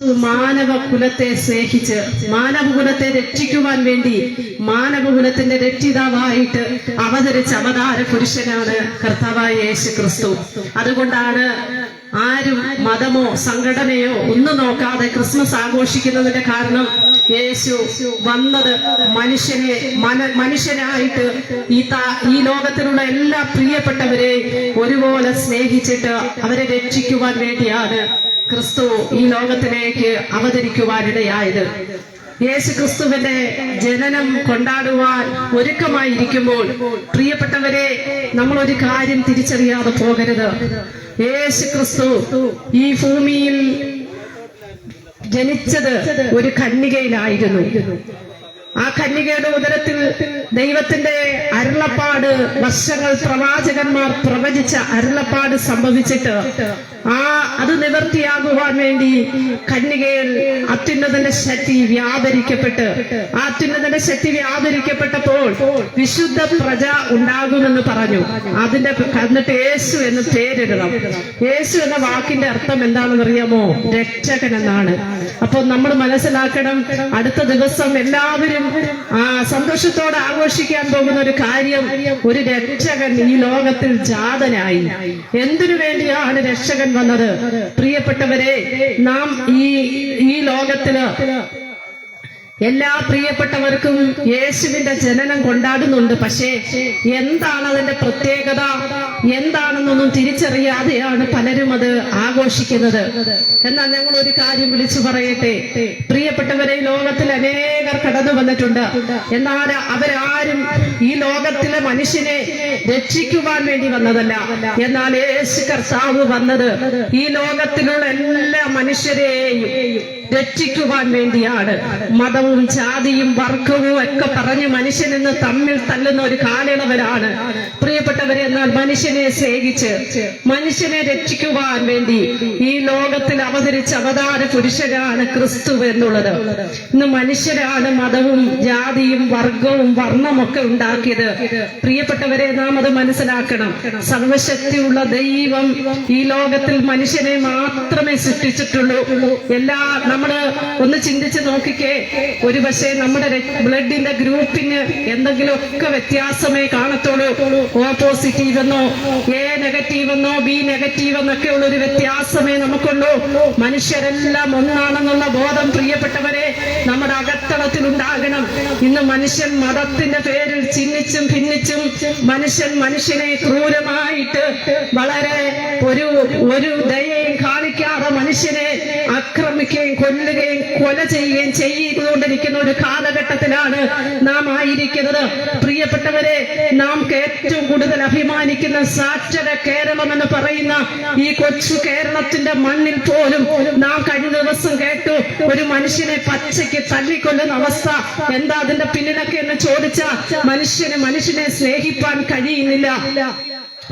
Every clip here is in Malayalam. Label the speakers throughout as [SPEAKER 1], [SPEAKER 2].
[SPEAKER 1] മാനവ കുലത്തെ സ്നേഹിച്ച് മാനവകുലത്തെ രക്ഷിക്കുവാൻ വേണ്ടി മാനവകുലത്തിന്റെ രക്ഷിതാവായിട്ട് അവതരിച്ച അവതാര പുരുഷനാണ് കർത്താവായ യേശു ക്രിസ്തു അതുകൊണ്ടാണ് ആരും മതമോ സംഘടനയോ ഒന്നും നോക്കാതെ ക്രിസ്മസ് ആഘോഷിക്കുന്നതിന്റെ കാരണം യേശു വന്നത് മനുഷ്യനെ മന- മനുഷ്യനായിട്ട് ഈ താ- ഈ ലോകത്തിലുള്ള എല്ലാ പ്രിയപ്പെട്ടവരെയും ഒരുപോലെ സ്നേഹിച്ചിട്ട് അവരെ രക്ഷിക്കുവാൻ വേണ്ടിയാണ്. ക്രിസ്തു ഈ ലോകത്തിലേക്ക് അവതരിക്കുവാനിടയായത്. യേശു ക്രിസ്തുവിന്റെ ജനനം കൊണ്ടാടുവാൻ ഒരുക്കമായിരിക്കുമ്പോൾ പ്രിയപ്പെട്ടവരെ നമ്മൾ ഒരു കാര്യം തിരിച്ചറിയാതെ പോകരുത്. യേശു ക്രിസ്തു ഈ ഭൂമിയിൽ ജനിച്ചത് ഒരു കന്യകയിലായിരുന്നു. ആ കന്യകയുടെ ഉദരത്തിൽ ദൈവത്തിന്റെ അരുളപ്പാട് വർഷങ്ങൾ പ്രവാചകന്മാർ പ്രവചിച്ച അരുളപ്പാട് സംഭവിച്ചിട്ട് ആ അത് നിവർത്തിയാകുവാൻ വേണ്ടി കന്യകയിൽ അത്യുന്നതന്റെ ശക്തി വ്യാപരിക്കപ്പെട്ട് ആ അത്യുന്നതന്റെ ശക്തി വ്യാപരിക്കപ്പെട്ടപ്പോൾ വിശുദ്ധ പ്രജ ഉണ്ടാകുമെന്ന് പറഞ്ഞു. അതിന്റെ എന്നിട്ട് യേശു എന്ന് പേരിടണം. യേശു എന്ന വാക്കിന്റെ അർത്ഥം എന്താണെന്ന് അറിയാമോ രക്ഷകൻ എന്നാണ്. അപ്പോൾ നമ്മൾ മനസ്സിലാക്കണം അടുത്ത ദിവസം എല്ലാവരും ആ സന്തോഷത്തോടെ ആഘോഷിക്കാൻ പോകുന്ന ഒരു കാര്യം ഒരു രക്ഷകൻ ഈ ലോകത്തിൽ ജാതനായി. എന്തിനു വേണ്ടിയാണ് രക്ഷകൻ വന്നത്. പ്രിയപ്പെട്ടവരെ നാം ഈ ഈ ലോകത്തിൽ എല്ലാ പ്രിയപ്പെട്ടവർക്കും യേശുവിന്റെ ജനനം കൊണ്ടാടുന്നുണ്ട്. പക്ഷേ എന്താണ് അതിന്റെ പ്രത്യേകത? എന്താണെന്നൊന്നും തിരിച്ചറിയാതെയാണ് പലരും അത് ആഘോഷിക്കുന്നത്. എന്നാൽ ഞങ്ങൾ ഒരു കാര്യം വിളിച്ചു പറയട്ടെ. പ്രിയപ്പെട്ടവരെ ലോകത്തിൽ അനേകർ കടന്നു വന്നിട്ടുണ്ട്. എന്നാൽ അവരാരും ഈ ലോകത്തിലെ മനുഷ്യനെ രക്ഷിക്കുവാൻ വേണ്ടി വന്നതല്ല. എന്നാൽ യേശു കർത്താവ് വന്നത് ഈ ലോകത്തിലുള്ള എല്ലാ മനുഷ്യരെയും രക്ഷിക്കുവാൻ വേണ്ടിയാണ്. മതവും ജാതിയും വർഗവും ഒക്കെ പറഞ്ഞ് മനുഷ്യനെന്ന് തമ്മിൽ തല്ലുന്ന ഒരു കാലയളവരാണ് പ്രിയപ്പെട്ടവരെ എന്നാൽ മനുഷ്യനെ സ്നേഹിച്ച് മനുഷ്യനെ രക്ഷിക്കുവാൻ വേണ്ടി ഈ ലോകത്തിൽ അവതരിച്ച അവതാര പുരുഷനാണ് ക്രിസ്തു എന്നുള്ളത്. ഇന്ന് മനുഷ്യരാണ് മതവും ജാതിയും വർഗവും വർണമൊക്കെ ഉണ്ടാക്കിയത്. പ്രിയപ്പെട്ടവരെ നാം അത് മനസ്സിലാക്കണം. സർവശക്തിയുള്ള ദൈവം ഈ ലോകത്തിൽ മനുഷ്യനെ മാത്രമേ സൃഷ്ടിച്ചിട്ടുള്ളൂ. എല്ലാ നമ്മൾ ഒന്ന് ചിന്തിച്ച് നോക്കിക്കേ. ഒരു പക്ഷേ നമ്മുടെ ബ്ലഡിന്റെ ഗ്രൂപ്പിന് എന്തെങ്കിലുമൊക്കെ വ്യത്യാസമേ കാണത്തുള്ളൂ. ഓ പോസിറ്റീവ് എന്നോ എ നെഗറ്റീവ് എന്നോ ബി നെഗറ്റീവ് എന്നൊക്കെ ഉള്ള ഒരു വ്യത്യാസമേ നമുക്കുള്ളൂ. മനുഷ്യരെല്ലാം ഒന്നാണെന്നുള്ള ബോധം പ്രിയപ്പെട്ടവരെ നമ്മുടെ അകത്തളത്തിൽ ഉണ്ടാകണം ഇന്ന് മനുഷ്യൻ മതത്തിന്റെ പേരിൽ ചിഹ്നിച്ചും ഭിന്നിച്ചും മനുഷ്യൻ മനുഷ്യനെ ക്രൂരമായിട്ട് വളരെ ഒരു ഒരു ദയയും കാണിക്കാതെ മനുഷ്യനെ കൊല ചെയ്യുകയും ചെയ്തുകൊണ്ടിരിക്കുന്ന ഒരു കാലഘട്ടത്തിലാണ് നാം ആയിരിക്കുന്നത്. പ്രിയപ്പെട്ടവരെ നാം ഏറ്റവും കൂടുതൽ അഭിമാനിക്കുന്ന സാക്ഷര കേരളം എന്ന് പറയുന്ന ഈ കൊച്ചു കേരളത്തിന്റെ മണ്ണിൽ പോലും നാം കഴിഞ്ഞ ദിവസം കേട്ടു ഒരു മനുഷ്യനെ പച്ചയ്ക്ക് തല്ലിക്കൊല്ലുന്ന അവസ്ഥ. എന്താ അതിന്റെ പിന്നിലൊക്കെ എന്ന് ചോദിച്ചാൽ മനുഷ്യന് മനുഷ്യനെ സ്നേഹിപ്പാൻ കഴിയുന്നില്ല.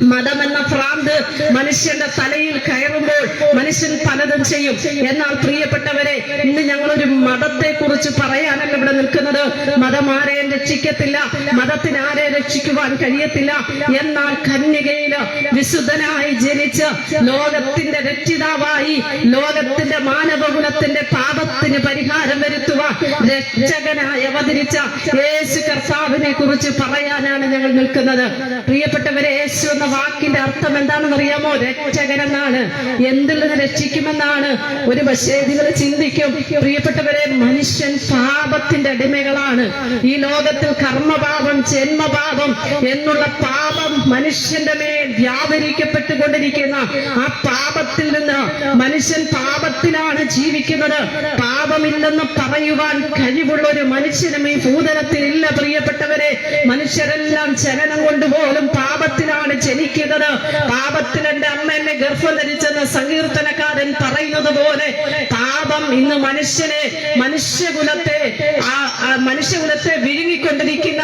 [SPEAKER 1] മതമെന്ന ഭ്രാന്ത് മനുഷ്യന്റെ തലയിൽ കയറുമ്പോൾ മനുഷ്യൻ പലതും ചെയ്യും. എന്നാൽ പ്രിയപ്പെട്ടവരെ ഇന്ന് ഞങ്ങളൊരു മതത്തെ കുറിച്ച് പറയാനല്ല ഇവിടെ നിൽക്കുന്നത്. മതം ആരെയും രക്ഷിക്കത്തില്ല. മതത്തിന് ആരെ രക്ഷിക്കുവാൻ കഴിയത്തില്ല. എന്നാൽ കന്യകയിൽ വിശുദ്ധനായി ജനിച്ച് ലോകത്തിന്റെ രക്ഷിതാവായി ലോകത്തിന്റെ മാനവകുലത്തിന്റെ പാപത്തിന് പരിഹാരം വരുത്തുവാൻ രക്ഷകനായി അവതരിച്ച യേശു കർത്താവിനെ കുറിച്ച് പറയാനാണ് ഞങ്ങൾ നിൽക്കുന്നത്. പ്രിയപ്പെട്ടവരെ യേശു എന്ന വാക്കിന്റെ അർത്ഥം എന്താണെന്ന് അറിയാമോ രക്ഷകൻ എന്നാണ് എന്തിൽ രക്ഷിക്കുമെന്നാണ്. ഒരു പക്ഷേ നിങ്ങൾ ചിന്തിക്കും. പ്രിയപ്പെട്ടവരെ മനുഷ്യൻ പാപത്തിന്റെ അടിമകളാണ്. ഈ ലോകത്തിൽ കർമ്മപാപം ജന്മപാപം എന്നുള്ള പാപം മനുഷ്യന്റെ മേൽ വ്യാപരിക്കപ്പെട്ടുകൊണ്ടിരിക്കുന്ന ആ പാപത്തിൽ നിന്ന് മനുഷ്യൻ പാപത്തിലാണ് ജീവിക്കുന്നത്. പാപമില്ലെന്ന് പറയുവാൻ കഴിവുള്ള ഒരു മനുഷ്യനും ഈ ഭൂതലത്തിൽ ഇല്ല പ്രിയപ്പെട്ടവരെ മനുഷ്യരെല്ലാം ചലനം കൊണ്ടുപോലും പാപത്തിലാണ് ജനിക്കുന്നത് പാപത്തിൽ എന്റെ അമ്മ എന്നെ ഗർഭം ധരിച്ചെന്ന് സങ്കീർത്തനക്കാരൻ പറയുന്നത് പോലെ പാപം ഇന്ന് മനുഷ്യനെ മനുഷ്യകുലത്തെ ആ മനുഷ്യകുലത്തെ വിഴുങ്ങിക്കൊണ്ടിരിക്കുന്ന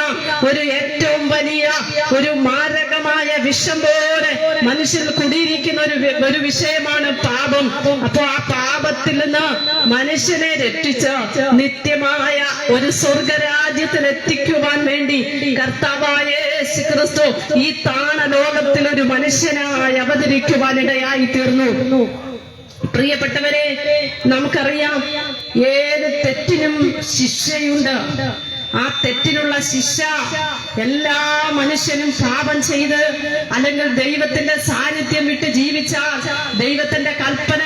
[SPEAKER 1] ഒരു ഏറ്റവും വലിയ ഒരു മാരകമായ വിഷം പോലെ മനുഷ്യൻ കുടിയിരിക്കുന്ന ഒരു ഒരു വിഷയമാണ് പാപം. അപ്പൊ ആ പാപത്തിൽ നിന്ന് മനുഷ്യനെ രക്ഷിച്ച് നിത്യമായ ഒരു സ്വർഗരാജ്യത്തിൽ എത്തിക്കുവാൻ വേണ്ടി കർത്താവായ യേശു ക്രിസ്തു ഈ താണ ലോകത്തിൽ ഒരു മനുഷ്യനായി അവതരിക്കുവാനിടയായി തീർന്നു. പ്രിയപ്പെട്ടവരെ നമുക്കറിയാം ഏത് തെറ്റിനും ശിക്ഷയുണ്ട്. ആ തെറ്റിനുള്ള ശിക്ഷ എല്ലാ മനുഷ്യനും പാപം ചെയ്ത് അല്ലെങ്കിൽ ദൈവത്തിന്റെ സാന്നിധ്യം വിട്ട് ജീവിച്ചാൽ ദൈവത്തിന്റെ കൽപ്പന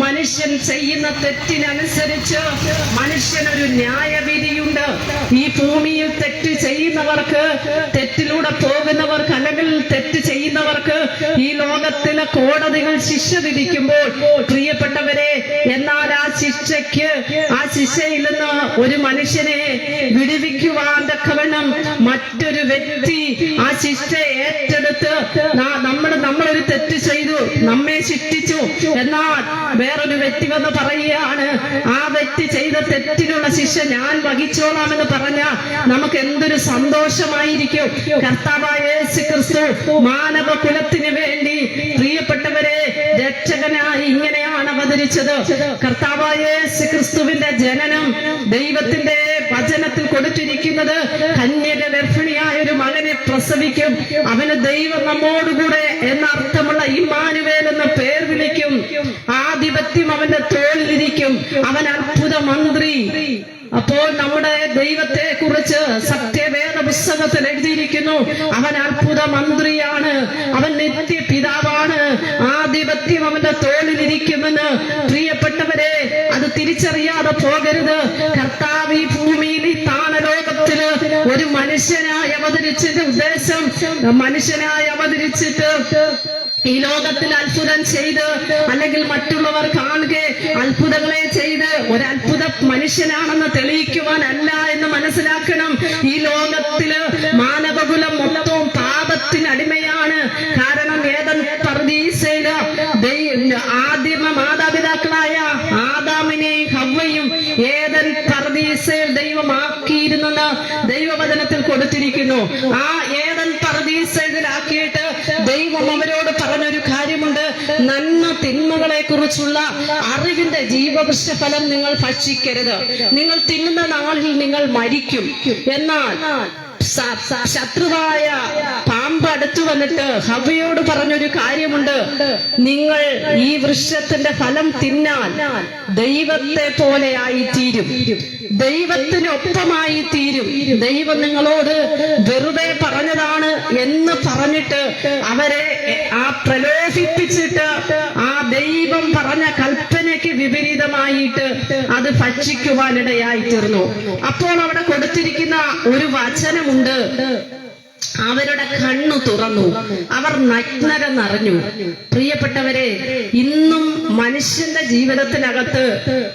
[SPEAKER 1] മനുഷ്യൻ ചെയ്യുന്ന തെറ്റിനനുസരിച്ച് മനുഷ്യനൊരു ന്യായവിധിയുണ്ട്. ഈ ഭൂമിയിൽ തെറ്റ് ചെയ്യുന്നവർക്ക് തെറ്റിലൂടെ പോകുന്നവർക്ക് അല്ലെങ്കിൽ തെറ്റ് ചെയ്യുന്നവർക്ക് ഈ ലോകത്തിലെ കോടതികൾ ശിക്ഷ വിധിക്കുമ്പോൾ പ്രിയപ്പെട്ടവരെ എന്നാൽ ആ ശിക്ഷയ്ക്ക് ആ ശിക്ഷയിൽ നിന്ന് ഒരു മനുഷ്യനെ വിടുവിക്കുവാൻ തക്കവണ്ണം മറ്റൊരു വ്യക്തി ആ ശിക്ഷ ഏറ്റെടുത്ത് നമ്മൾ നമ്മളൊരു തെറ്റ് ചെയ്തു നമ്മെ ശിക്ഷിച്ചു. എന്നാൽ വേറൊരു വ്യക്തി വന്ന് പറയുകയാണ് ആ വ്യക്തി ചെയ്ത തെറ്റിനുള്ള ശിക്ഷ ഞാൻ വഹിച്ചോളാമെന്ന് പറഞ്ഞാൽ നമുക്ക് എന്തൊരു സന്തോഷമായിരിക്കും. കർത്താവായ ക്രിസ്തു മാനവ കുലത്തിന് വേണ്ടി പ്രിയപ്പെട്ടവരെ രക്ഷകനായി ഇങ്ങനെയാണ് അവതരിച്ചത്. കർത്താവായ ക്രിസ്തുവിന്റെ ജനനം ദൈവത്തിന്റെ വചനത്തിൽ കൊടുത്തിരിക്കുന്നത് കന്യക ഗർഭിണിയായ ഒരു മകനെ പ്രസവിക്കും. അവന് ദൈവം നമ്മോടുകൂടെ എന്നർത്ഥമുള്ള ഇമ്മാനുവേൽ എന്ന പേർ വിളിക്കും. ആധിപത്യം അവന്റെ തോളിലിരിക്കും. അവൻ അത്ഭുത മന്ത്രി. അപ്പോൾ നമ്മുടെ ദൈവത്തെ കുറിച്ച് സത്യവേദ പുസ്തകത്തിൽ എഴുതിയിരിക്കുന്നു. അവൻ അത്ഭുത മന്ത്രിയാണ്. അവൻ നിത്യ പിതാവാണ് ആധിപത്യം അവന്റെ തോളിലിരിക്കുമെന്ന്. പ്രിയപ്പെട്ടവരെ അത് തിരിച്ചറിയാതെ പോകരുത്. കർത്താവ് ഈ ഭൂമിയിൽ ഈ താണലോകത്തിൽ ഒരു മനുഷ്യനായി അവതരിച്ചിട്ട് ഉദ്ദേശം മനുഷ്യനായി അവതരിച്ചിട്ട് ഈ ലോകത്തിൽ അത്ഭുതം ചെയ്ത് അല്ലെങ്കിൽ മറ്റുള്ളവർ കാണുക അത്ഭുതങ്ങളെ ചെയ്ത് ഒരു അത്ഭുത മനുഷ്യനാണെന്ന് തെളിയിക്കുവാനല്ല എന്ന് മനസ്സിലാക്കണം. ഈ ലോകത്തിൽ മാനവകുലം മൊത്തവും പാപത്തിന് അടിമയാണ്. കാരണം ഏതൻ പർദീസയിൽ ആദിമ മാതാപിതാക്കളായ ആദാമിനെയും ഹവയും ഏതൻ പർദീസയിൽ ദൈവമാക്കിയിരുന്നെന്ന് ദൈവവചനത്തിൽ കൊടുത്തിരിക്കുന്നു. ആ ഏതൻ പർദീസയിലാക്കിയിട്ട് ദൈവം അവരോട് പറഞ്ഞൊരു കാര്യമുണ്ട് നന്മ തിന്മകളെ കുറിച്ചുള്ള അറിവിന്റെ ജീവവൃക്ഷഫലം നിങ്ങൾ ഭക്ഷിക്കരുത്. നിങ്ങൾ തിന്നുന്ന നാളിൽ നിങ്ങൾ മരിക്കും. എന്നാൽ ശത്രുവായ വന്നിട്ട് ഹവയോട് പറഞ്ഞൊരു കാര്യമുണ്ട്. നിങ്ങൾ ഈ വൃക്ഷത്തിന്റെ ഫലം തിന്നാൽ ദൈവത്തെ പോലെയായി തീരും. ദൈവത്തിനൊപ്പമായി തീരും. ദൈവം നിങ്ങളോട് വെറുതെ പറഞ്ഞതാണ് എന്ന് പറഞ്ഞിട്ട് അവരെ ആ പ്രലോഭിപ്പിച്ചിട്ട് ആ ദൈവം പറഞ്ഞ കൽപ്പനയ്ക്ക് വിപരീതമായിട്ട് അത് ഭക്ഷിക്കുവാനിടയായി തീർന്നു. അപ്പോൾ അവിടെ കൊടുത്തിരിക്കുന്ന ഒരു വചനമുണ്ട്. അവരുടെ കണ്ണു തുറന്നു. അവർ നഗ്നര നിറഞ്ഞു പ്രിയപ്പെട്ടവരെ ഇന്നും മനുഷ്യന്റെ ജീവിതത്തിനകത്ത്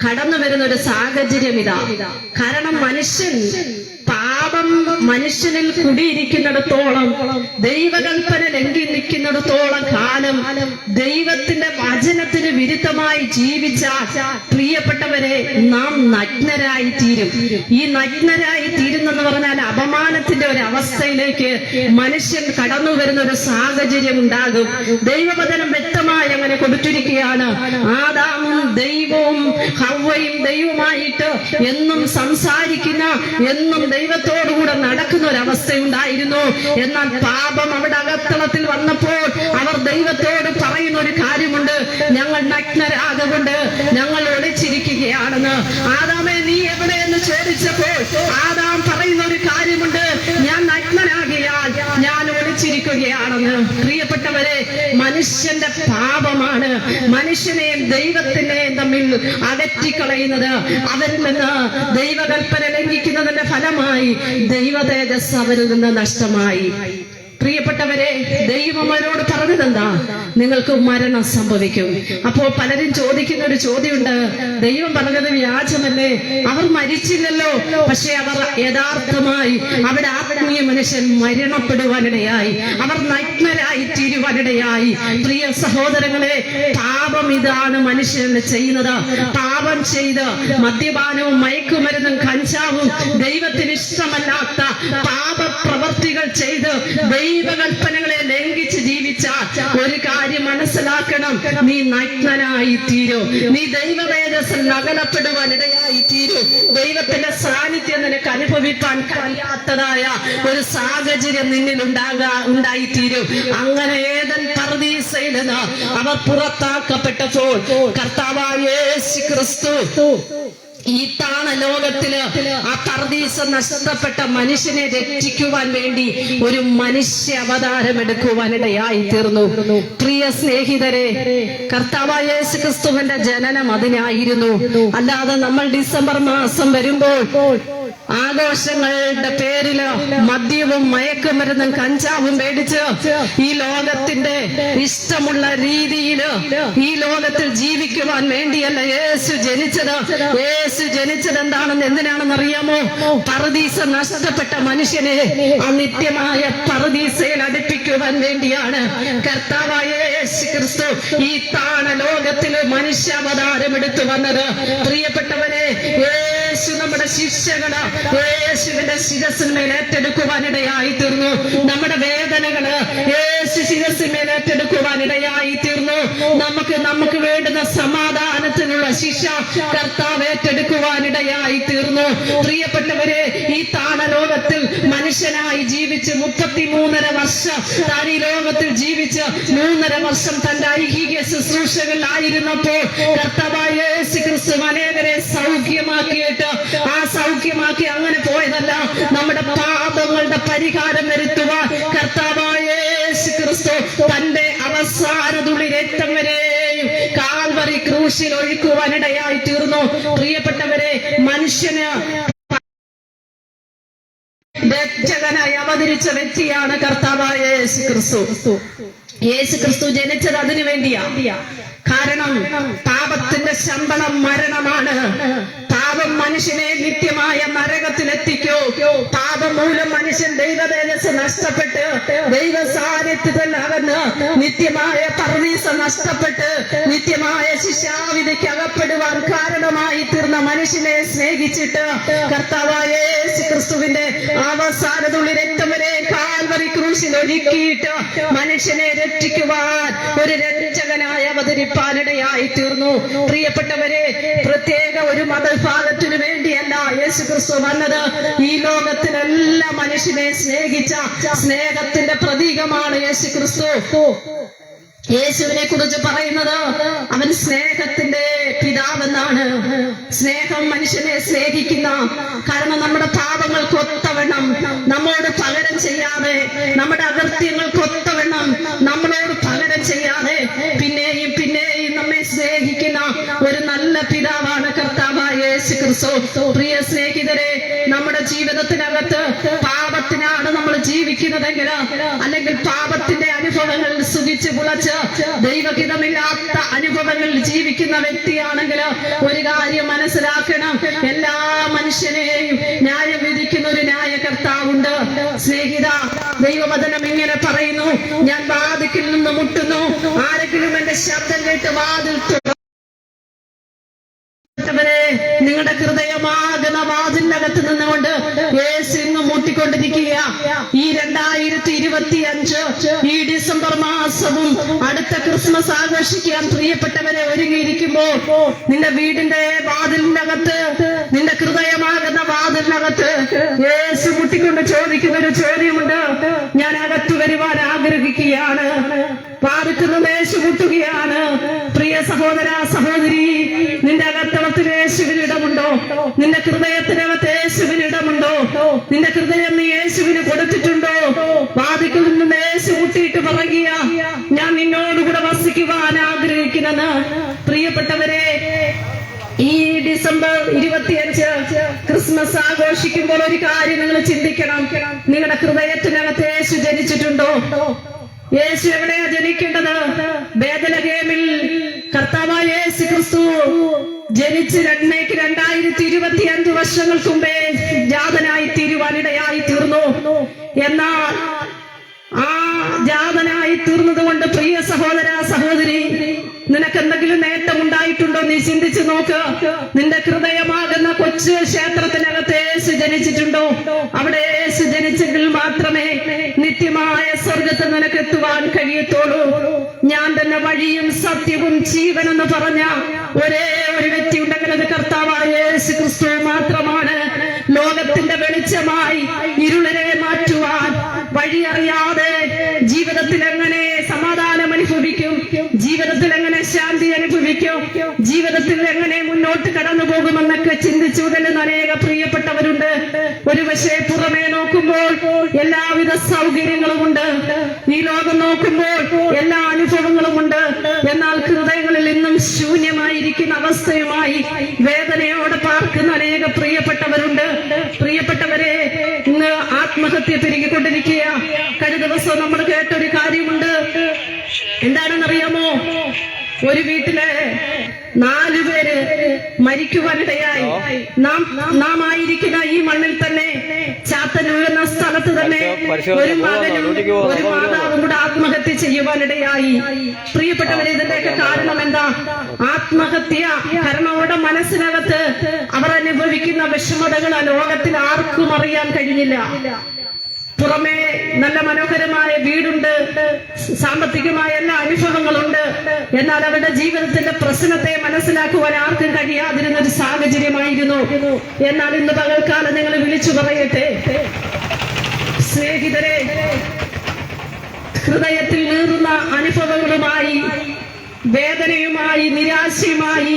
[SPEAKER 1] കടന്നു വരുന്ന ഒരു സാഹചര്യം ഇതാ കാരണം മനുഷ്യൻ പാപം മനുഷ്യനിൽ കുടിയിരിക്കുന്നിടത്തോളം ദൈവകൽപ്പന ലംഘി നിൽക്കുന്നിടത്തോളം കാലം ദൈവത്തിന്റെ വചനത്തിന് വിരുദ്ധമായി ജീവിച്ച പ്രിയപ്പെട്ടവരെ നാം നഗ്നരായി തീരും ഈ നഗ്നരായി തീരുന്നെന്ന് പറഞ്ഞാൽ അപമാനത്തിന്റെ ഒരു അവസ്ഥയിലേക്ക് മനുഷ്യൻ കടന്നു വരുന്ന ഒരു സാഹചര്യം ഉണ്ടാകും. ദൈവവചനം വ്യക്തമായി അങ്ങനെ കൊടുത്തിരിക്കുകയാണ്. ആദാമും ദൈവവും ഹവയും ദൈവമായിട്ട് എന്നും സംസാരിക്കുന്ന എന്നും ദൈവത്തോടുകൂടെ നടക്കുന്ന ഒരു അവസ്ഥയുണ്ടായിരുന്നു എന്നാൽ പാപം അവിടെ അകത്തളത്തിൽ വന്നപ്പോൾ അവർ ദൈവത്തോട് പറയുന്ന ഒരു കാര്യമുണ്ട്. ഞങ്ങൾ നഗ്നരാകൊണ്ട് ഞങ്ങൾ ഒളിച്ചിരിക്കുകയാണെന്ന്. ആദാമേ നീ എവിടെ എന്ന് ചോദിച്ചപ്പോൾ ആദാം പറയുന്ന ഒരു കാര്യമുണ്ട് ഞാൻ നഗ്നനാകിയാൽ ഞാൻ ഒളിച്ചിരിക്കുകയാണെന്ന് പ്രിയപ്പെട്ടവരെ മനുഷ്യന്റെ പാപമാണ് മനുഷ്യനെയും ദൈവത്തിനെയും തമ്മിൽ അകറ്റിക്കളയുന്നത് അവരിൽ നിന്ന് ദൈവകൽപ്പന ലംഘിക്കുന്നതിന്റെ ഫലമായി ദൈവ തേജസ് അവരിൽ നിന്ന് നഷ്ടമായി. പ്രിയപ്പെട്ടവരെ ദൈവം അവരോട് പറഞ്ഞതെന്താ? നിങ്ങൾക്ക് മരണം സംഭവിക്കും. അപ്പോൾ പലരും ചോദിക്കുന്ന ഒരു ചോദ്യമുണ്ട്. ദൈവം പറഞ്ഞത് വ്യാജമല്ലേ? അവർ മരിച്ചില്ലല്ലോ. പക്ഷെ അവർ യഥാർത്ഥമായി അവിടെ ആത്മീയ മനുഷ്യൻ മരണപ്പെടുവാനിടയായി. അവർ നഗ്നരായി തീരുവാനിടയായി. പ്രിയ സഹോദരങ്ങളെ പാപം ഇതാണ് മനുഷ്യൻ ചെയ്യുന്നത്. പാപം ചെയ്ത് മദ്യപാനവും മയക്കുമരുന്നും കഞ്ചാവും ദൈവത്തിന് ഇഷ്ടമല്ലാത്ത ചെയ്ത് ദൈവകൽപ്പനകളെ ലംഘിച്ച് ജീവിച്ച ഒരു കാര്യം മനസ്സിലാക്കണം. നീ നഗ്നനായി തീരും നീ ദൈവവേദസിൽ അകലപ്പെടുവാൻ ഇടയായി തീരും ദൈവത്തിന്റെ സാന്നിധ്യം നിനക്ക് അനുഭവിക്കാൻ കഴിയാത്തതായ ഒരു സാഹചര്യം നിന്നിൽ ഉണ്ടാകാ ഉണ്ടായിത്തീരും. അങ്ങനെ ഏതൻ പർദീസയിൽ നിന്ന് അവർ പുറത്താക്കപ്പെട്ടപ്പോൾ കർത്താവായ ക്രിസ്തു ഈ താണ ലോകത്തിൽ ആ പർദീസ നഷ്ടപ്പെട്ട മനുഷ്യനെ രക്ഷിക്കുവാൻ വേണ്ടി ഒരു മനുഷ്യ അവതാരം എടുക്കുവാനിടയായി തീർന്നു. പ്രിയ സ്നേഹിതരെ കർത്താവായ യേശു ക്രിസ്തുവിന്റെ ജനനം അതിനായിരുന്നു. അല്ലാതെ നമ്മൾ ഡിസംബർ മാസം വരുമ്പോൾ ആഘോഷങ്ങളുടെ പേരിൽ മദ്യവും മയക്കുമരുന്നും കഞ്ചാവും മേടിച്ച് ഈ ലോകത്തിന്റെ ഇഷ്ടമുള്ള രീതിയിൽ ഈ ലോകത്തിൽ ജീവിക്കുവാൻ വേണ്ടിയല്ല യേശു ജനിച്ചത്. യേശു ജനിച്ചത് എന്താണെന്ന് എന്തിനാണെന്ന് അറിയാമോ? പറദീസ നഷ്ടപ്പെട്ട മനുഷ്യനെ അനിത്യമായ നിത്യമായ പറദീസയിൽ അടുപ്പിക്കുവാൻ വേണ്ടിയാണ്. കർത്താവായ യേശു ക്രിസ്തു ഈ താണ ലോകത്തിൽ മനുഷ്യാവതാരം എടുത്തു വന്നത്. പ്രിയപ്പെട്ടവരെ യേശു നമ്മുടെ ശിക്ഷകൾ യേശുവിന്റെ ശിരസിന്മേൽ ഏറ്റെടുക്കുവാനിടയായി തീർന്നു നമ്മുടെ വേദനകൾ യേശു ശിരസിന്മേൽ ഏറ്റെടുക്കുവാനിടയായി തീർന്നു നമുക്ക് നമുക്ക് വേണ്ടുന്ന സമാധാനത്തിനുള്ള ശിക്ഷ കർത്താവ് ഏറ്റെടുക്കുവാനിടയായി തീർന്നു പ്രിയപ്പെട്ടവരെ ഈ താണലോകത്തിൽ മനുഷ്യനായി ജീവിച്ച് മുപ്പത്തി മൂന്നര വർഷം താൻ ഈ ലോകത്തിൽ ജീവിച്ച് മൂന്നര വർഷം തന്റെ ഐഹിക ശുശ്രൂഷകളിലായിരുന്നപ്പോൾ കർത്താവായ അനേകരെ സൗഖ്യമാക്കിയിട്ട് ആ സൗഖ്യമാക്കി അങ്ങനെ പോയതല്ല. നമ്മുടെ പാപങ്ങളുടെ പരിഹാരം വരുത്തുവാൻ കർത്താവായ ക്രിസ്തു തന്റെ അവസാന തുള്ളി രക്തം വരെയും കാൽവറി ക്രൂശിൽ ഒഴുക്കുവാനിടയായി തീർന്നു. പ്രിയപ്പെട്ടവരെ മനുഷ്യന് രക്ഷകനായി അവതരിച്ച വ്യക്തിയാണ് കർത്താവായ യേശു ക്രിസ്തു യേശു ക്രിസ്തു ജനിച്ചത് അതിനു വേണ്ടിയാ. കാരണം പാപത്തിന്റെ ശമ്പളം മരണമാണ്. പാപം മനുഷ്യനെ നിത്യമായ നരകത്തിലെത്തിക്കോ പാപം മൂലം മനുഷ്യൻ ദൈവതേജസ് നഷ്ടപ്പെട്ട് ദൈവ സാന്നിധ്യത്തിൽ അകന്ന് നിത്യമായ പർവീസ നഷ്ടപ്പെട്ട് നിത്യമായ ശിഷ്യാവിധിക്ക് അകപ്പെടുവാൻ കാരണമായി തീർന്ന മനുഷ്യനെ സ്നേഹിച്ചിട്ട് കർത്താവായ ക്രിസ്തുവിന്റെ ക്രിസ്തുവിന്റെ അവസാനതുള്ളി രക്തം വരെ കാൽവറി ക്രൂശിൽ ഒരുക്കിയിട്ട് മനുഷ്യനെ രക്ഷിക്കുവാൻ ഒരു രക്ഷകനായ അവതരിപ്പാനിടയായി തീർന്നു. പ്രിയപ്പെട്ടവരെ പ്രത്യേക ഒരു മതവിഭാഗത്തിനു വേണ്ടിയല്ല യേശു ക്രിസ്തു വന്നത്. ഈ ലോകത്തിലെല്ലാ മനുഷ്യനെ സ്നേഹിച്ച സ്നേഹത്തിന്റെ പ്രതീകമാണ് യേശു ക്രിസ്തു യേശുവിനെ കുറിച്ച് പറയുന്നത് അവൻ സ്നേഹത്തിന്റെ പിതാവെന്നാണ്. സ്നേഹം മനുഷ്യനെ സ്നേഹിക്കുന്ന കാരണം നമ്മുടെ പാപങ്ങൾക്ക് ഒത്തവണ്ണം നമ്മോട് പകരം ചെയ്യാതെ നമ്മുടെ അകൃത്യങ്ങൾക്ക് ഒത്തവണ്ണം നമ്മളോട് പകരം ചെയ്യാതെ പിന്നെയും പിന്നെയും നമ്മെ സ്നേഹിക്കുന്ന ഒരു നല്ല പിതാവാണ് കർത്താവായ യേശു ക്രിസ്തു പ്രിയ സ്നേഹിതരെ നമ്മുടെ ജീവിതത്തിനകത്ത് പാപത്തിനാണ് നമ്മൾ ജീവിക്കുന്നതെങ്കിൽ അല്ലെങ്കിൽ പാപത്തിന്റെ അനുഭവങ്ങൾ സുഖിച്ച് പുളച്ച് ദൈവഹിതമില്ലാത്ത അനുഭവങ്ങളിൽ ജീവിക്കുന്ന വ്യക്തിയാണെങ്കിൽ ഒരു കാര്യം മനസ്സിലാക്കണം. എല്ലാ മനുഷ്യനെയും ന്യായം വിധിക്കുന്ന ഒരു ന്യായകർത്താവുണ്ട്. സ്നേഹിത ദൈവവചനം ഇങ്ങനെ പറയുന്നു ഞാൻ വാതിക്കിൽ നിന്ന് മുട്ടുന്നു. ആരെങ്കിലും എന്റെ ശബ്ദം കേട്ട് വാതിൽ നിങ്ങളുടെ ഹൃദയമാകുന്ന വാതിലിനകത്ത് നിന്നുകൊണ്ട് യേശു ഇന്ന് മൂട്ടിക്കൊണ്ടിരിക്കുക ഈ രണ്ടായിരത്തി ഇരുപത്തി അഞ്ച് ഈ ഡിസംബർ മാസവും അടുത്ത ക്രിസ്മസ് ആഘോഷിക്കാൻ പ്രിയപ്പെട്ടവരെ ഒരുങ്ങിയിരിക്കുമ്പോൾ നിന്റെ വീടിന്റെ വാതിലിനകത്ത് നിന്റെ ഹൃദയമാകുന്ന വാതിലിനകത്ത് യേശു മുട്ടിക്കൊണ്ട് ചോദിക്കുന്ന ഒരു ചോദ്യമുണ്ട്. ഞാൻ അകത്തു വരുവാൻ ആഗ്രഹിക്കുകയാണ്. വാദിക്കുന്ന യേശു മുട്ടുകയാണ് പ്രിയ സഹോദര സഹോദരി നിന്റെ അകത്തളത്തിൽ യേശുവിന് ഇടമുണ്ടോ? നിന്റെ ഹൃദയത്തിനകത്ത് യേശുവിന് ഇടമുണ്ടോ? നിന്റെ ഹൃദയം നീ യേശുവിന് കൊടുത്തിട്ടുണ്ടോ? വാദിക്കൽ നിന്ന് യേശു മുട്ടിയിട്ട് പറയുക ഞാൻ നിന്നോടുകൂടെ വസിക്കുവാൻ ആഗ്രഹിക്കുന്ന പ്രിയപ്പെട്ടവരെ ഈ ഡിസംബർ ഇരുപത്തിയഞ്ച് ക്രിസ്മസ് ആഘോഷിക്കുമ്പോൾ ഒരു കാര്യം നിങ്ങൾ ചിന്തിക്കണം. നിങ്ങളുടെ ഹൃദയത്തിനകത്ത് യേശു ജനിച്ചിട്ടുണ്ടോ? യേശു എവിടെയാ ജനിക്കേണ്ടത്? ബേദലഗേമിൽ കർത്താവായ യേശു ക്രിസ്തു ജനിച്ച് രണ്ടേക്ക് രണ്ടായിരത്തി ഇരുപത്തി അഞ്ച് വർഷങ്ങൾക്ക് മുമ്പേ ജാതനായി തീരുവാനിടയായി തീർന്നു. എന്നാൽ ആ ജാതനായി തീർന്നത് കൊണ്ട് പ്രിയ സഹോദര സഹോദരി നിനക്ക് എന്തെങ്കിലും നേട്ടം ഉണ്ടായിട്ടുണ്ടോ നീ ചിന്തിച്ചു നോക്ക്. നിന്റെ ഹൃദയമാകുന്ന കൊച്ചു ക്ഷേത്രത്തിനകത്ത് യേശു ജനിച്ചിട്ടുണ്ടോ? അവിടെ യേശു ജനിച്ചെങ്കിൽ മാത്രമേ നിത്യമായ സ്വർഗത്ത് നിനക്ക് എത്തുവാൻ കഴിയത്തുള്ളൂ. ഞാൻ തന്നെ വഴിയും സത്യവും ജീവനെന്ന് പറഞ്ഞ ഒരേ ഒരു വ്യക്തി ഉണ്ടെങ്കിൽ മുന്നോട്ട് കടന്നു പോകുമെന്നൊക്കെ ചിന്തിച്ചു തന്നെ അനേക പ്രിയപ്പെട്ടവരുണ്ട്. ഒരു പക്ഷേ പുറമേ നോക്കുമ്പോൾ എല്ലാവിധ സൗകര്യങ്ങളും ഉണ്ട് ഈ ലോകം നോക്കുമ്പോൾ എല്ലാ അനുഭവങ്ങളും ഉണ്ട് എന്നാൽ ഹൃദയങ്ങളിൽ ഇന്നും ശൂന്യമായിരിക്കുന്ന അവസ്ഥയുമായി വേദനയോടെ പാർക്കുന്ന അനേക പ്രിയപ്പെട്ടവരുണ്ട്. പ്രിയപ്പെട്ടവരെ ഇന്ന് ആത്മഹത്യ പെരുകിക്കൊണ്ടിരിക്കുക കഴിഞ്ഞ ദിവസം നമ്മൾ കേട്ടൊരു കാര്യമുണ്ട്. എന്താണെന്നറിയാമോ ഒരു വീട്ടിൽ നാലുപേര് മരിക്കുവാനിടയായി. നാം നാം ആയിരിക്കുന്ന ഈ മണ്ണിൽ തന്നെ ചാത്തന്നൂർ എന്ന സ്ഥലത്ത് തന്നെ ഒരു മകനും ഒരു മാതാവും കൂടെ ആത്മഹത്യ ചെയ്യുവാനിടയായി. പ്രിയപ്പെട്ടവരെ ഇതിന്റെയൊക്കെ കാരണം എന്താ? ആത്മഹത്യ കാരണം അവരുടെ മനസ്സിനകത്ത് അവർ അനുഭവിക്കുന്ന വിഷമതകൾ ആ ലോകത്തിൽ ആർക്കും അറിയാൻ കഴിഞ്ഞില്ല. പുറമെ നല്ല മനോഹരമായ വീടുണ്ട്. സാമ്പത്തികമായ എല്ലാ അനുഭവങ്ങളുണ്ട്. എന്നാൽ അവരുടെ ജീവിതത്തിന്റെ പ്രശ്നത്തെ മനസ്സിലാക്കുവാൻ ആർക്കും കഴിയാതിരുന്ന ഒരു സാഹചര്യമായിരുന്നു. എന്നാൽ ഇന്ന് പകൽക്കാലം നിങ്ങൾ വിളിച്ചു പറയട്ടെ. സ്നേഹിതരെ ഹൃദയത്തിൽ നീറുന്ന അനുഭവങ്ങളുമായി വേദനയുമായി നിരാശയുമായി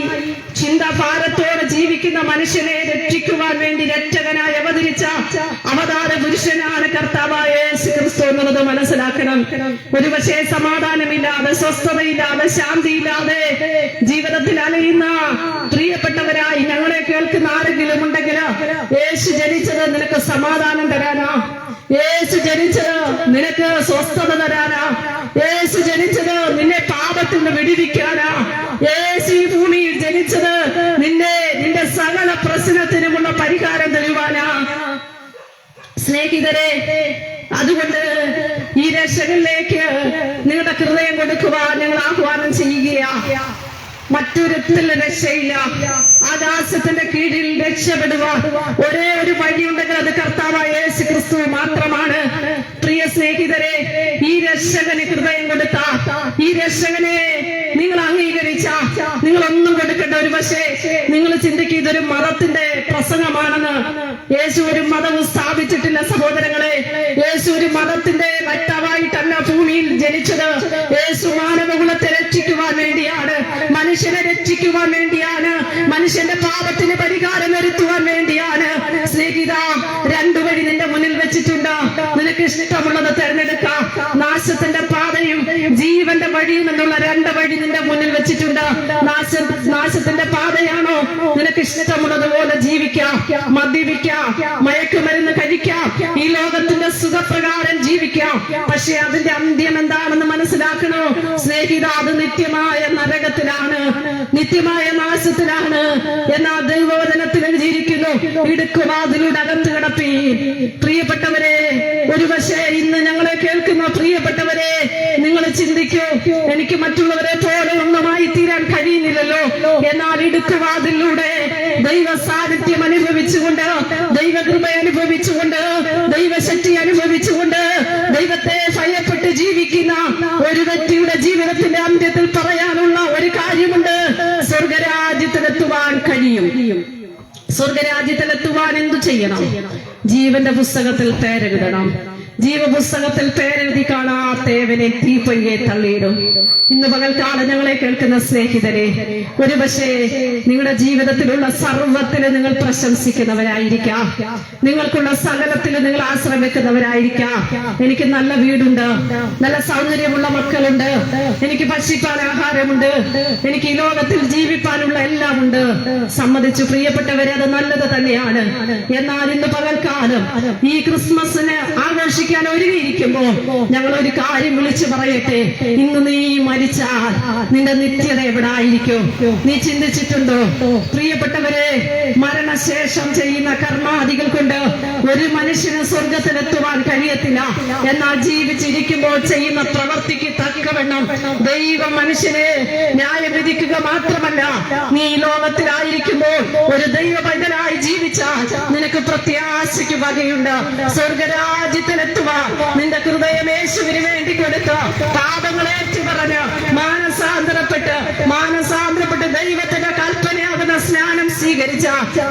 [SPEAKER 1] ചിന്താഭാരത്തോടെ ജീവിക്കുന്ന മനുഷ്യനെ രക്ഷിക്കുവാൻ വേണ്ടി രക്ഷകനായി അവതരിച്ച അവതാര പുരുഷനാണ് കർത്താവായ ക്രിസ്തു എന്നുള്ളത് മനസ്സിലാക്കണം. ഒരുപക്ഷെ സമാധാനമില്ലാതെ സ്വസ്ഥതയില്ലാതെ ശാന്തിയില്ലാതെ ജീവിതത്തിൽ അലയുന്ന പ്രിയപ്പെട്ടവരായി ഞങ്ങളെ കേൾക്കുന്ന ആരെങ്കിലും ഉണ്ടെങ്കിൽ യേശു ജനിച്ചത് നിനക്ക് സമാധാനം തരാനാ. യേശു ജനിച്ചത് നിനക്ക് സ്വസ്ഥത തരാനാ. സ്നേഹിതരെ അതുകൊണ്ട് ഈ രക്ഷകളിലേക്ക് നിങ്ങളുടെ ഹൃദയം കൊടുക്കുക ഞങ്ങൾ ആഹ്വാനം ചെയ്യുകയാ. മറ്റൊരുത്തിൽ രക്ഷയില്ല. ആകാശത്തിന്റെ കീഴിൽ രക്ഷപ്പെടുവാൻ ഒരേ ഒരു വഴിയുണ്ടെങ്കിൽ അത് കർത്താവായ യേശു ക്രിസ്തു മാത്രമാണ്. പ്രിയ സ്നേഹിതരെ ഈ രക്ഷകന് ഹൃദയം കൊടുത്ത. ഈ രക്ഷകനെ നിങ്ങൾ അംഗീകരിച്ച നിങ്ങൾ ഒന്നും കൊടുക്കേണ്ട ഒരു പക്ഷേ നിങ്ങൾ ചിന്തിക്കുക ഇതൊരു മതത്തിന്റെ പ്രസംഗമാണെന്ന് യേശു ഒരു മതവും സ്ഥാപിച്ചിട്ടില്ല സഹോദരങ്ങളെ. യേശു ഒരു മതത്തിന്റെ വക്താവായിട്ടല്ല ഭൂമിയിൽ ജനിച്ചത് യേശു മാനവകുലത്തെ രക്ഷിക്കുവാൻ വേണ്ടിയാണ്. മനുഷ്യനെ രക്ഷിക്കുവാൻ വേണ്ടിയാണ്. മനുഷ്യന്റെ പാപത്തിന് പരിഹാരം വരുത്തുവാൻ വേണ്ടിയാണ്. സ്നേഹിത രണ്ടു വഴി നിന്റെ മുന്നിൽ വെച്ചിട്ടുണ്ട്. നിനക്ക് ഇഷ്ടമുള്ളത് തെരഞ്ഞെടുക്കാം. നാശത്തിന്റെ പാതയും ജീവന്റെ വഴിയും എന്നുള്ള രണ്ട് വഴി നിന്റെ മുന്നിൽ വെച്ചിട്ടുണ്ട്. നാശ നാശത്തിന്റെ പാതയാണോ? നിനക്ക് ഇഷ്ടമുള്ളത് പോലെ ജീവിക്കാം മദ്യപിക്കാം മയക്കുമരുന്ന് കഴിക്കാം. ഈ ലോകത്തിന്റെ സുഖപ്രകാരം ജീവിക്കാം. പക്ഷെ അതിന്റെ അന്ത്യം എന്താണെന്ന് മനസ്സിലാക്കണോ? സ്നേഹിത അത് നിത്യമായ നരകത്തിലാണ്. നിത്യമായ നാശത്തിലാണ്. എന്നാ ദൈവവചനത്തിൽ എഴുതിയിരിക്കുന്നു. ഇടുക്കുവാതിലൂടെ അകത്ത് കിടപ്പി. പ്രിയപ്പെട്ടവരെ ഒരു പക്ഷേ ഇന്ന് ഞങ്ങളെ കേൾക്കുന്ന പ്രിയപ്പെട്ടവരെ നിങ്ങൾ ചിന്തിക്കൂ എനിക്ക് മറ്റുള്ളവരെ പോലെ ഒന്നുമായി തീരാൻ കഴിയുന്നില്ലല്ലോ. എന്നാൽ ഇടുക്കുവാതിലൂടെ ദൈവ സാന്നിധ്യം അനുഭവിച്ചുകൊണ്ട് ദൈവകൃപ അനുഭവിച്ചുകൊണ്ട് ദൈവശക്തി അനുഭവിച്ചുകൊണ്ട് ദൈവത്തെ ഭയപ്പെട്ട് ജീവിക്കുന്ന ഒരു വ്യക്തിയുടെ ജീവിതത്തിന്റെ അന്ത്യത്തിൽ പറയാനുള്ള ഒരു കാര്യമുണ്ട്. സ്വർഗരാജ്യത്തിലെത്തുവാൻ കഴിയും. സ്വർഗരാജ്യത്തിലെത്തുവാൻ എന്തു ചെയ്യണം? ജീവന്റെ പുസ്തകത്തിൽ പേരെഴുതണം ജീവപുസ്തകത്തിൽ പേരെഴുതി കാണാത്തേവനെ തീപ്പയ്യെ തള്ളിയിടും. ഇന്ന് പകൽക്കാലം ഞങ്ങളെ കേൾക്കുന്ന സ്നേഹിതരെ ഒരുപക്ഷെ നിങ്ങളുടെ ജീവിതത്തിലുള്ള സർവത്തിന് നിങ്ങൾ പ്രശംസിക്കുന്നവരായിരിക്കാം. നിങ്ങൾക്കുള്ള സകലത്തിൽ നിങ്ങൾ ആശ്രമിക്കുന്നവരായിരിക്കാം. എനിക്ക് നല്ല വീടുണ്ട് നല്ല സൗന്ദര്യമുള്ള മക്കളുണ്ട് എനിക്ക് ഭക്ഷിപ്പാൻ ആഹാരമുണ്ട് എനിക്ക് ഈ ലോകത്തിൽ ജീവിപ്പാനുള്ള എല്ലാം ഉണ്ട്. സമ്മതിച്ചു പ്രിയപ്പെട്ടവരെ അത് നല്ലത് തന്നെയാണ്. എന്നാൽ ഇന്ന് പകൽക്കാലം ഈ ക്രിസ്മസിന് ആഘോഷിക്കാൻ ഒരുങ്ങിയിരിക്കുമ്പോ ഞങ്ങൾ ഒരു കാര്യം വിളിച്ചു പറയട്ടെ. ഇന്ന് നീ മരിച്ചാൽ നിന്റെ നിത്യത എവിടെ ആയിരിക്കും നീ ചിന്തിച്ചിട്ടുണ്ടോ? പ്രിയപ്പെട്ടവരെ മരണശേഷം ചെയ്യുന്ന കർമാദികൾ കൊണ്ട് ഒരു മനുഷ്യന് സ്വർഗത്തിലെത്തുവാൻ കഴിയത്തില്ല. എന്നാൽ ജീവിച്ചിരിക്കുമ്പോൾ ചെയ്യുന്ന പ്രവർത്തിക്ക് തക്കവണ്ണം ദൈവം മനുഷ്യനെ ന്യായം വിധിക്കുക മാത്രമല്ല. നീ ലോകത്തിലായിരിക്കുമ്പോൾ ഒരു ദൈവ പൈതലായി ജീവിച്ചാൽ നിനക്ക് പ്രത്യാശയ്ക്ക് വകയുണ്ട്. സ്വർഗരാജ്യത്തിലെത്തുവാൻ നിന്റെ ഹൃദയം യേശുവിന് വേണ്ടി കൊടുത്ത പാപങ്ങളേറ്റു പറഞ്ഞ് മാനസാന്തരപ്പെട്ട് മാനസാന്തരപ്പെട്ട് ദൈവത്തിന്റെ കൽപ്പനയാകുന്ന സ്നാനം സ്വീകരിച്ച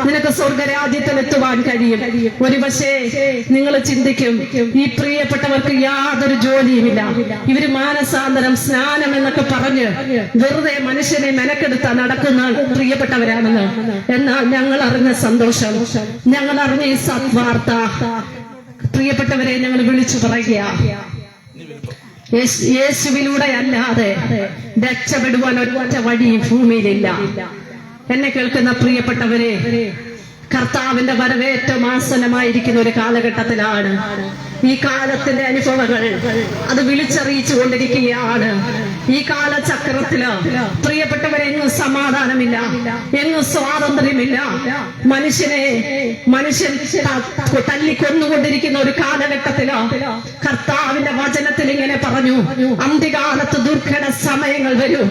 [SPEAKER 1] നിനക്ക് സ്വർഗരാജ്യത്തിൽ എത്തുവാൻ കഴിയും. ഒരുപക്ഷേ നിങ്ങൾ ചിന്തിക്കും ഈ പ്രിയപ്പെട്ടവർക്ക് യാതൊരു ജോലിയുമില്ല. ഇവർ മാനസാന്തരം സ്നാനം എന്നൊക്കെ പറഞ്ഞ് വെറുതെ മനുഷ്യനെ മെനക്കെടുത്ത നടക്കുന്ന പ്രിയപ്പെട്ടവരാണെന്ന്. എന്നാൽ ഞങ്ങൾ അറിഞ്ഞ സന്തോഷം ഞങ്ങൾ അറിഞ്ഞ ഈ സത്വാർത്ത. പ്രിയപ്പെട്ടവരെ ഞങ്ങൾ വിളിച്ചു പറയുക യേശുവിലൂടെ അല്ലാതെ രക്ഷപ്പെടുവാൻ ഒറ്റ വഴി ഈ ഭൂമിയിലില്ല. എന്നെ കേൾക്കുന്ന പ്രിയപ്പെട്ടവരെ കർത്താവിന്റെ വരവേറ്റം ആസനമായിരിക്കുന്ന ഒരു കാലഘട്ടത്തിലാണ് ഈ കാലത്തിന്റെ അനുഭവങ്ങൾ അത് വിളിച്ചറിയിച്ചു കൊണ്ടിരിക്കുകയാണ് ഈ കാലചക്രത്തിൽ പ്രിയപ്പെട്ടവരെ എങ്ങും സമാധാനമില്ല. എങ്ങും സ്വാതന്ത്ര്യമില്ല. മനുഷ്യനെ മനുഷ്യൻ തല്ലിക്കൊന്നുകൊണ്ടിരിക്കുന്ന ഒരു കാലഘട്ടത്തിൽ കർത്താവിന്റെ വചനത്തിൽ ഇങ്ങനെ പറഞ്ഞു അന്ത്യകാലത്ത് ദുർഘട സമയങ്ങൾ വരും.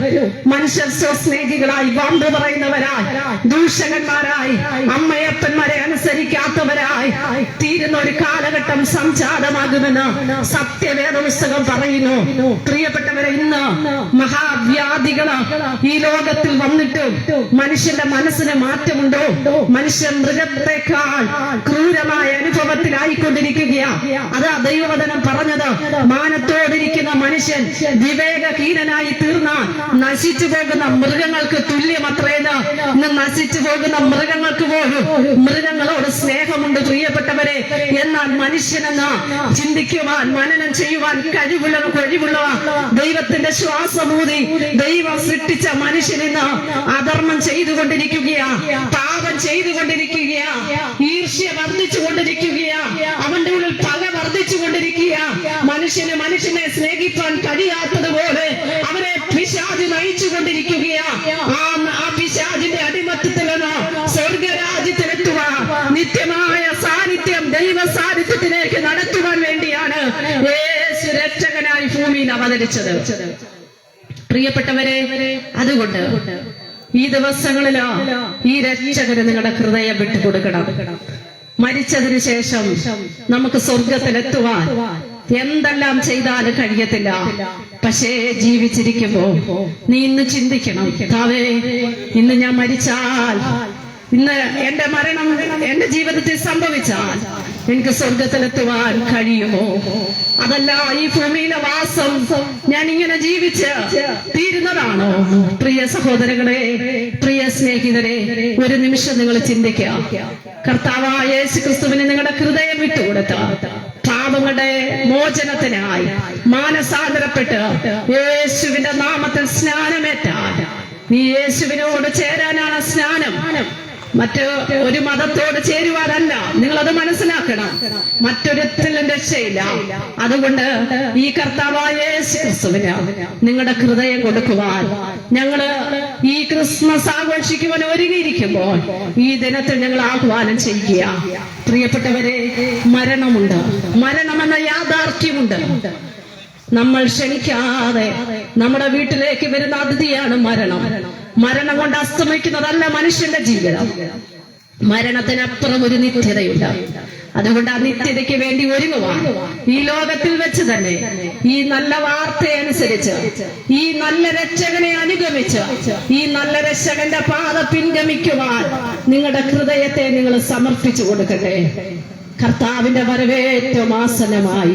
[SPEAKER 1] മനുഷ്യർ സ്വസ്നേഹികളായി വമ്പ് പറയുന്നവരായി ദൂഷകന്മാരായി അമ്മയപ്പന്മാരെ അനുസരിക്കാത്തവരായി തീരുന്ന ഒരു കാലഘട്ടം സംജാതമാകുമെന്ന് സത്യവേദ പുസ്തകം പറയുന്നു. പ്രിയപ്പെട്ടവരെ ഇന്ന് മഹാവ്യാധികൾ ഈ ലോകത്തിൽ വന്നിട്ട് മനുഷ്യന്റെ മനസ്സിന് മാറ്റമുണ്ടോ? മനുഷ്യൻ മൃഗത്തെക്കാൾ ക്രൂരമായ അനുഭവത്തിലായിക്കൊണ്ടിരിക്കുകയാ. അതാ ദൈവവചനം പറഞ്ഞത്. മാനത്തോടിരിക്കുന്ന മനുഷ്യൻ വിവേകഹീനനായി തീർന്ന നശിച്ചു പോകുന്ന മൃഗങ്ങൾക്ക് തുല്യമത്രേന്ന് ഇന്ന് നശിച്ചു പോകുന്ന മൃഗങ്ങൾക്ക് പോലും മൃഗങ്ങളോട് സ്നേഹമുണ്ട് പ്രിയപ്പെട്ടവരെ. എന്നാൽ മനുഷ്യനെന്ന് ചിന്തിക്കുവാൻ മനനം ചെയ്യുവാൻ കഴിവുള്ള കഴിവുള്ള ദൈവത്തിന്റെ ശ്വാസമൂതി ദൈവം സൃഷ്ടിച്ച മനുഷ്യനിന്ന് അധർമ്മം ചെയ്തുകൊണ്ടിരിക്കുകയാ പാപം ചെയ്തുകൊണ്ടിരിക്കുകയാ ഈർഷ്യ വർദ്ധിച്ചുകൊണ്ടിരിക്കുകയാ അവന്റെ ഉള്ളിൽ പക വർദ്ധിച്ചുകൊണ്ടിരിക്കുക മനുഷ്യന് മനുഷ്യനെ സ്നേഹിക്കാൻ കഴിയാത്തതുപോലെ അവരെ പിശാതി നയിച്ചുകൊണ്ടിരിക്കുകയാ ആ അവതരിച്ചത് പ്രിയപ്പെട്ടവരെ അതുകൊണ്ട് ഈ ദിവസങ്ങളിലോ ഈ രക്ഷകന് നിങ്ങളുടെ ഹൃദയം വിട്ടുകൊടുക്കണം. മരിച്ചതിന് ശേഷം നമുക്ക് സ്വർഗത്തിലെത്തുവാൻ എന്തെല്ലാം ചെയ്താലും കഴിയത്തില്ല. പക്ഷേ ജീവിച്ചിരിക്കുമ്പോ നീ ഇന്ന് ചിന്തിക്കണം. താവേ ഇന്ന് ഞാൻ മരിച്ചാൽ ഇന്ന് എന്റെ മരണം എന്റെ ജീവിതത്തിൽ സംഭവിച്ചാൽ എനിക്ക് സ്വർഗത്തിലെത്തുവാൻ കഴിയുമോ? അതല്ല ഈ ഭൂമിയിലെ വാസം ഞാൻ ഇങ്ങനെ ജീവിച്ച് തീരുന്നതാണോ? പ്രിയ സഹോദരങ്ങളെ പ്രിയ സ്നേഹിതരെ ഒരു നിമിഷം നിങ്ങൾ ചിന്തിക്കാം കർത്താവായ യേശു ക്രിസ്തുവിന് നിങ്ങളുടെ ഹൃദയം വിട്ടുകൊടുത്ത പാപങ്ങളുടെ മോചനത്തിനായി മാനസാന്തരപ്പെട്ട് യേശുവിന്റെ നാമത്തിൽ സ്നാനമേറ്റാൻ. നീ യേശുവിനോട് ചേരാനാണ് സ്നാനം. മറ്റ് ഒരു മതത്തോട് ചേരുവാനല്ല. നിങ്ങൾ അത് മനസ്സിലാക്കണം മറ്റൊരുത്തിലും രക്ഷയില്ല. അതുകൊണ്ട് ഈ കർത്താവായ നിങ്ങളുടെ ഹൃദയം കൊടുക്കുവാൻ ഞങ്ങൾ ഈ ക്രിസ്മസ് ആഘോഷിക്കുവാൻ ഒരുങ്ങിയിരിക്കുമ്പോൾ ഈ ദിനത്തിൽ ഞങ്ങൾ ആഹ്വാനം ചെയ്യുക. പ്രിയപ്പെട്ടവരെ മരണമുണ്ട്. മരണമെന്ന യാഥാർത്ഥ്യമുണ്ട്. നമ്മൾ ക്ഷണിക്കാതെ നമ്മുടെ വീട്ടിലേക്ക് വരുന്ന അതിഥിയാണ് മരണം. മരണം കൊണ്ട് അസ്തമിക്കുന്നതല്ല മനുഷ്യന്റെ ജീവിതം. മരണത്തിനപ്പുറം ഒരു നിത്യതയുണ്ട് അതുകൊണ്ട് ആ നിത്യതയ്ക്ക് വേണ്ടി ഒരുങ്ങുവാണ് ഈ ലോകത്തിൽ വെച്ച് തന്നെ ഈ നല്ല വാർത്തയനുസരിച്ച് ഈ നല്ല രക്ഷകനെ അനുഗമിച്ച് ഈ നല്ല രക്ഷകന്റെ പാത പിൻഗമിക്കുവാൻ നിങ്ങളുടെ ഹൃദയത്തെ നിങ്ങൾ സമർപ്പിച്ചു കൊടുക്കട്ടെ. കർത്താവിന്റെ വരവേറ്റം ആസനമായി